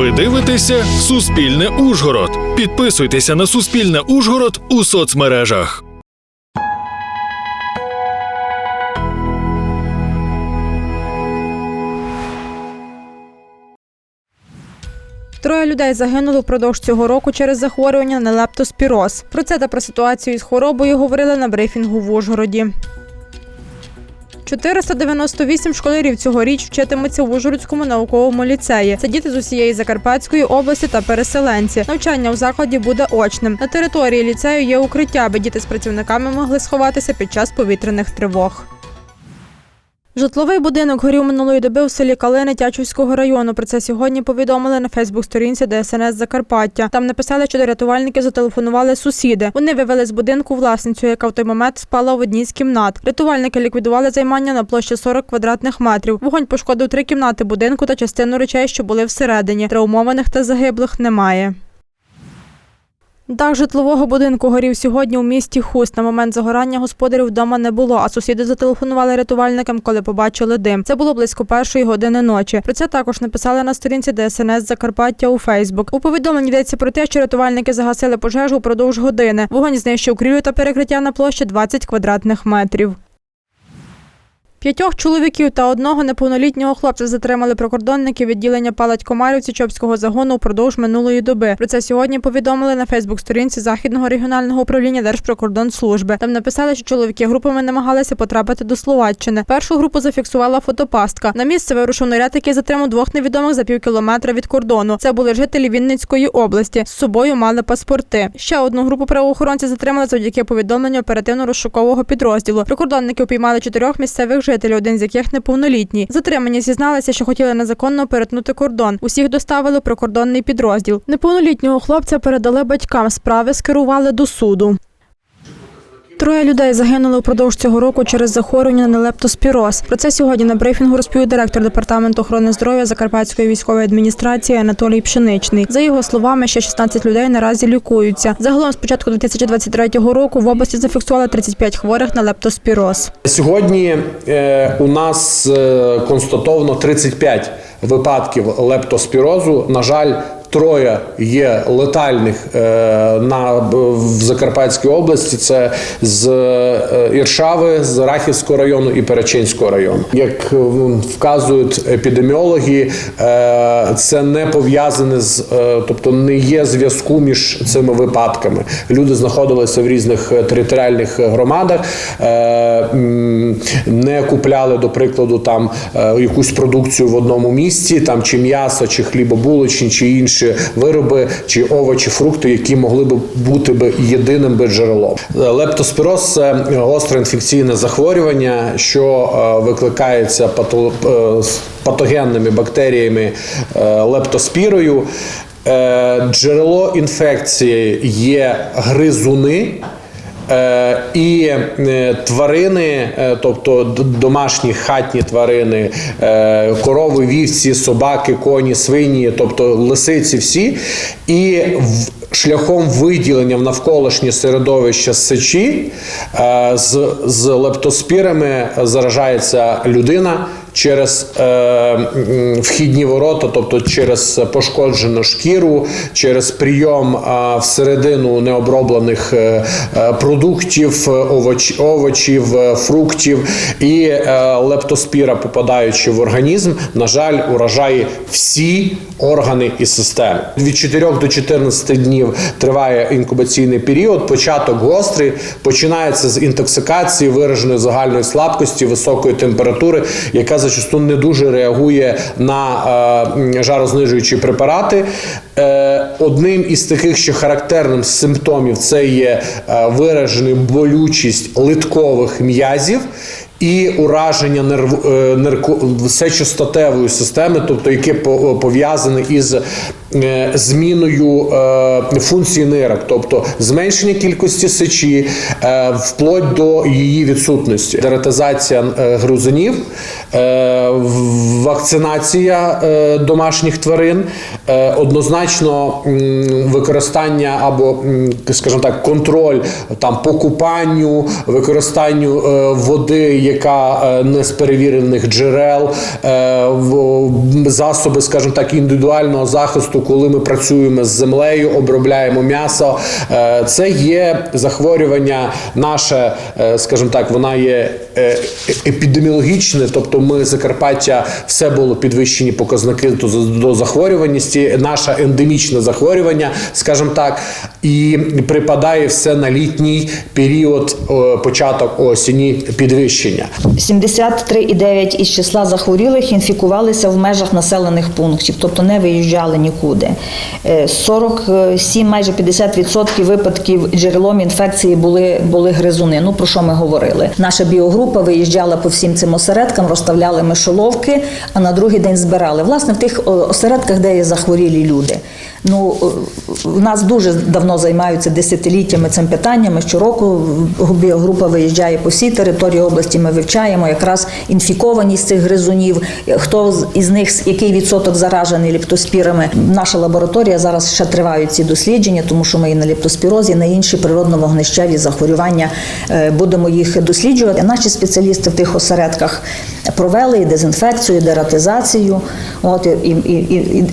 Ви дивитеся Суспільне Ужгород. Підписуйтеся на Суспільне Ужгород у соцмережах. Троє людей загинули впродовж цього року через захворювання на лептоспіроз. Про це та про ситуацію з хворобою говорили на брифінгу в Ужгороді. 498 школярів цьогоріч вчитимуться в Ужгородському науковому ліцеї. Це діти з усієї Закарпатської області та переселенці. Навчання у закладі буде очним. На території ліцею є укриття, аби діти з працівниками могли сховатися під час повітряних тривог. Житловий будинок горів минулої доби у селі Калини Тячівського району. Про це сьогодні повідомили на Фейсбук-сторінці ДСНС Закарпаття. Там написали, що до рятувальників зателефонували сусіди. Вони вивели з будинку власницю, яка в той момент спала в одній з кімнат. Рятувальники ліквідували займання на площі 40 квадратних метрів. Вогонь пошкодив три кімнати будинку та частину речей, що були всередині. Травмованих та загиблих немає. Дах житлового будинку горів сьогодні у місті Хуст. На момент загорання господарів вдома не було, а сусіди зателефонували рятувальникам, коли побачили дим. Це було близько першої години ночі. Про це також написали на сторінці ДСНС Закарпаття у Фейсбук. У повідомленні йдеться про те, що рятувальники загасили пожежу упродовж години. Вогонь знищив крію та перекриття на площі 20 квадратних метрів. П'ятьох чоловіків та одного неповнолітнього хлопця затримали прикордонники відділення палать Комарівці Чопського загону упродовж минулої доби. Про це сьогодні повідомили на Фейсбук-сторінці Західного регіонального управління Держприкордонслужби. Там написали, що чоловіки групами намагалися потрапити до Словаччини. Першу групу зафіксувала фотопастка. На місце вирушив наряд, який затримав двох невідомих за пів кілометра від кордону. Це були жителі Вінницької області. З собою мали паспорти. Ще одну групу правоохоронці затримали завдяки повідомленню оперативно-розшукового підрозділу. Прикордонники упіймали чотирьох місцевих жителів, один з яких неповнолітній. Затримані зізналися, що хотіли незаконно перетнути кордон. Усіх доставили прикордонний підрозділ. Неповнолітнього хлопця передали батькам. Справи скерували до суду. Троє людей загинули упродовж цього року через захворювання на лептоспіроз. Про це сьогодні на брифінгу розповів директор департаменту охорони здоров'я Закарпатської військової адміністрації Анатолій Пшеничний. За його словами, ще 16 людей наразі лікуються. Загалом з початку 2023 року в області зафіксували 35 хворих на лептоспіроз. Сьогодні е, у нас е, констатовано 35 випадків лептоспірозу. На жаль, троє є летальних е, на в Закарпатській області. Це з е, Іршави, з Рахівського району і Перечинського району. Як е, вказують епідеміологи, е, це не пов'язане з, тобто не є зв'язку між цими випадками. Люди знаходилися в різних територіальних громадах, не купляли, до прикладу, там якусь продукцію в одному місці, там чи м'ясо, чи хлібобулочні, чи інші вироби, чи овочі, фрукти, які могли б бути б єдиним би джерелом. Лептоспіроз це гостре інфекційне захворювання, що е, викликається е, патогенними бактеріями е, лептоспірою. Джерело інфекції є гризуни. Е, І е, тварини, е, тобто домашні хатні тварини, корови, вівці, собаки, коні, свині, тобто лисиці всі, і шляхом виділення в навколишнє середовище сечі з, з лептоспірами заражається людина через е, вхідні ворота, тобто через пошкоджену шкіру, через прийом е, всередину необроблених е, е, продуктів, овоч, овочів, е, фруктів і е, лептоспіра, попадаючи в організм, на жаль, уражає всі органи і системи. Від 4 до 14 днів триває інкубаційний період. Початок гострий починається з інтоксикації, вираженої загальної слабкості, високої температури, яка зачасту не дуже реагує на е, жарознижуючі препарати. Е, одним із таких, що характерним симптомів, це є е, виражена болючість литкових м'язів. І ураження нерв, нерко- сечостатевої системи, тобто яке пов'язане із зміною е, функції нирок, тобто зменшення кількості сечі, е, вплоть до її відсутності. Дератизація е, грузинів е, вакцинація е, домашніх тварин, е, однозначно використання або, скажімо так, контроль там по купанню, використанню е, води, яка е, не з перевірених джерел, е, засоби, скажімо так, індивідуального захисту, коли ми працюємо з землею, обробляємо м'ясо. Е, Це є захворювання наше, е, скажімо так, вона є е, епідеміологічне, тобто ми Закарпаття все було підвищені показники до, захворюваності, наше ендемічне захворювання, скажімо так, і припадає все на літній період, початок осені підвищення. 73,9 із числа захворілих інфікувалися в межах населених пунктів, тобто не виїжджали нікуди. Е, 47, майже 50% випадків джерелом інфекції були, були гризуни. Ну про що ми говорили? Наша біогрупа виїжджала по всім цим осередкам, розставляли мишоловки, а на другий день збирали. Власне, в тих осередках, де є захворілі люди. Ну, е, в нас дуже давно займаються десятиліттями цим питаннями. Щороку біогрупа виїжджає по всій території області. Ми вивчаємо якраз інфікованість цих гризунів, хто із них який відсоток заражений ліптоспірами. Наша лабораторія зараз ще тривають ці дослідження, тому що ми і на ліптоспірозі, і на інші природно-вогнищеві захворювання е, будемо їх досліджувати. Наші спеціалісти в тих осередках провели і дезінфекцію, і дератизацію. От і, і, і, і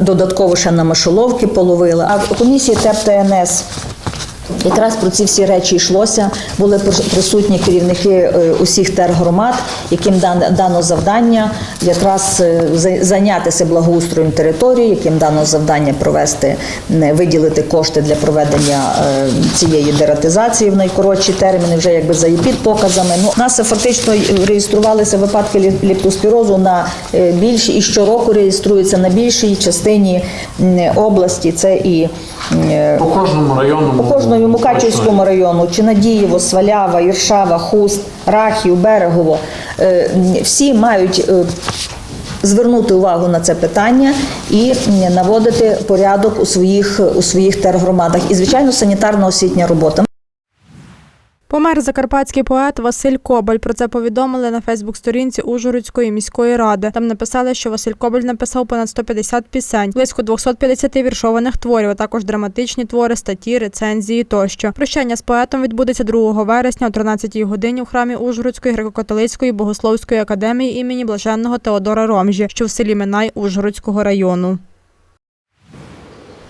додатково ще на мишоловки половили. А комісії ТЕП ТНС Якраз про ці всі речі йшлося. Були присутні керівники е, усіх тергромад, яким дано завдання якраз е, зайнятися благоустроєм території, яким дано завдання провести, виділити кошти для проведення е, цієї дератизації в найкоротші терміни, вже якби за її підпоказами. Ну, нас фактично реєструвалися випадки ліп- ліптоспірозу на більші, і щороку реєструються на більшій частині області. Це і По кожному району по кожному Мукачівському району, Чинадієво, Свалява, Іршава, Хуст, Рахів, Берегово, е, всі мають е, звернути увагу на це питання і наводити порядок у своїх, у своїх тергромадах. І, звичайно, санітарно-освітня робота. Помер закарпатський поет Василь Кобаль. Про це повідомили на Фейсбук-сторінці Ужгородської міської ради. Там написали, що Василь Кобаль написав понад 150 пісень, близько 250 віршованих творів, а також драматичні твори, статті, рецензії тощо. Прощання з поетом відбудеться 2 вересня о 13-й годині у храмі Ужгородської греко-католицької богословської академії імені Блаженного Теодора Ромжі, що в селі Минай Ужгородського району.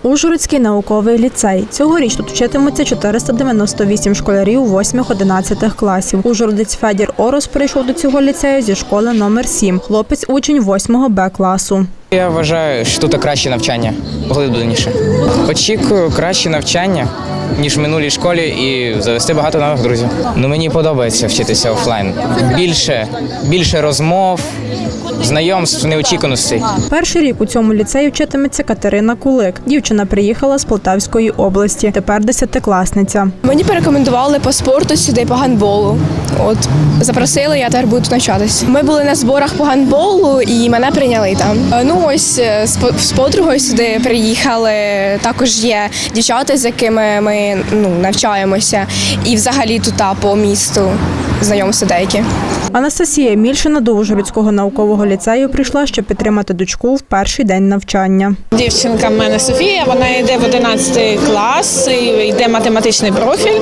Ужгородський науковий ліцей. Цьогоріч тут вчитимуться 498 школярів 8-11 класів. Ужгородець Федір Орос прийшов до цього ліцею зі школи номер 7. Хлопець учень 8 Б класу. Я вважаю, що тут краще навчання, поглибленіше. Очікую краще навчання, ніж в минулій школі, і завести багато нових друзів. Ну мені подобається вчитися офлайн. Більше, більше розмов, знайомств, неочікуваності. Перший рік у цьому ліцеї вчитиметься Катерина Кулик. Дівчина приїхала з Полтавської області. Тепер десятикласниця. Мені порекомендували по спорту сюди по гандболу. От запросили, я тепер буду навчатись. Ми були на зборах по гандболу і мене прийняли там. Е, Ну ось е, з по- з подругою сюди приїхали. Також є дівчата, з якими ми ну навчаємося, і взагалі тут по місту знайомства деякі. Анастасія Мільшина до Ужгородського наукового ліцею прийшла, щоб підтримати дочку в перший день навчання. Дівчинка в мене Софія, вона йде в 11 клас, і йде математичний профіль.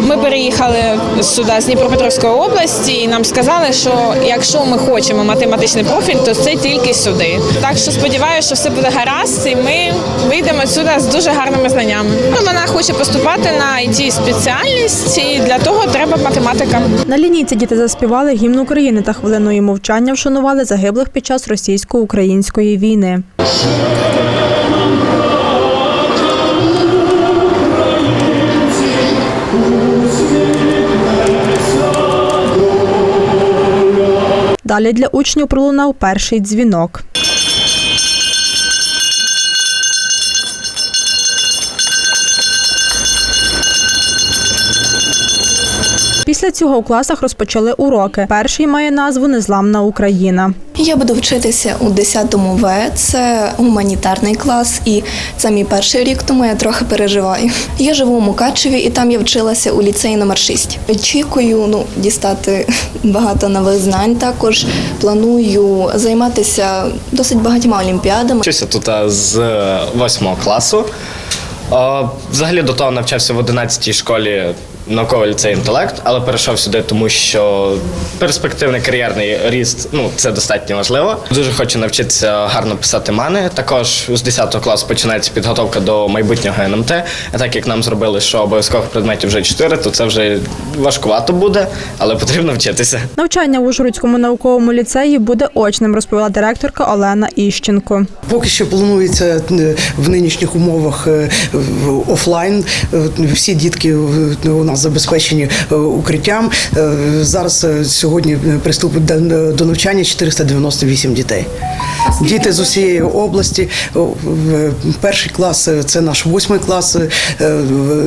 Ми переїхали сюди з Дніпропетровської області, і нам сказали, що якщо ми хочемо математичний профіль, то це тільки сюди. Так що сподіваюся, що все буде гаразд, і ми вийдемо сюди з дуже гарними знаннями. Ну, вона хоче поступати на it спеціальність, і для того треба математика. На лінійці діти заспівали гімн України та хвилиною мовчання вшанували загиблих під час російсько-української війни. Далі для учнів пролунав перший дзвінок. Після цього у класах розпочали уроки. Перший має назву Незламна Україна. Я буду вчитися у 10 В. Це гуманітарний клас, і це мій перший рік, тому я трохи переживаю. Я живу у Мукачеві, і там я вчилася у ліцеї номер 6. Очікую ну, дістати багато нових знань. Також планую займатися досить багатьма олімпіадами. Вчуся тут з 8 класу. Взагалі до того навчався в 11 школі науковий ліцей інтелект, але перейшов сюди, тому що перспективний кар'єрний ріст ну це достатньо важливо. Дуже хочу навчитися гарно писати мани. Також з 10 класу починається підготовка до майбутнього НМТ. А так як нам зробили, що обов'язкових предметів вже 4, то це вже важкувато буде, але потрібно вчитися. Навчання в Ужгородському науковому ліцеї буде очним, розповіла директорка Олена Іщенко. Поки що планується е, в нинішніх умовах е, офлайн. Е, Всі дітки у нас забезпечені е, укриттям. Е, Зараз е, сьогодні приступить до- навчання 498 дітей. Діти з усієї області. Перший клас це наш восьмий клас, е,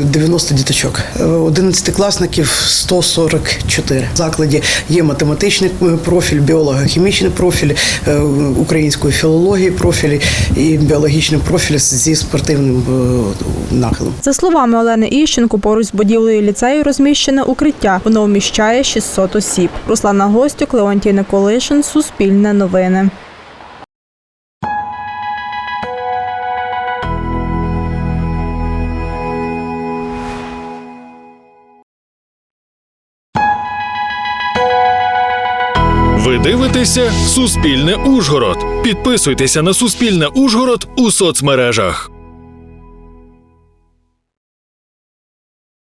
90 діточок. Е, 11-класників 144. В закладі є математичний профіль, біолого-хімічний профіль, української філології профілі і біологічний профіль зі спортивним нахилом. За словами Олени Іщенко, поруч з будівлею ліцею розміщене укриття. Воно вміщає 600 осіб. Руслана Гостюк, Леонтій Николишин, Суспільне новини. Ви дивитеся Суспільне Ужгород. Підписуйтеся на Суспільне Ужгород у соцмережах.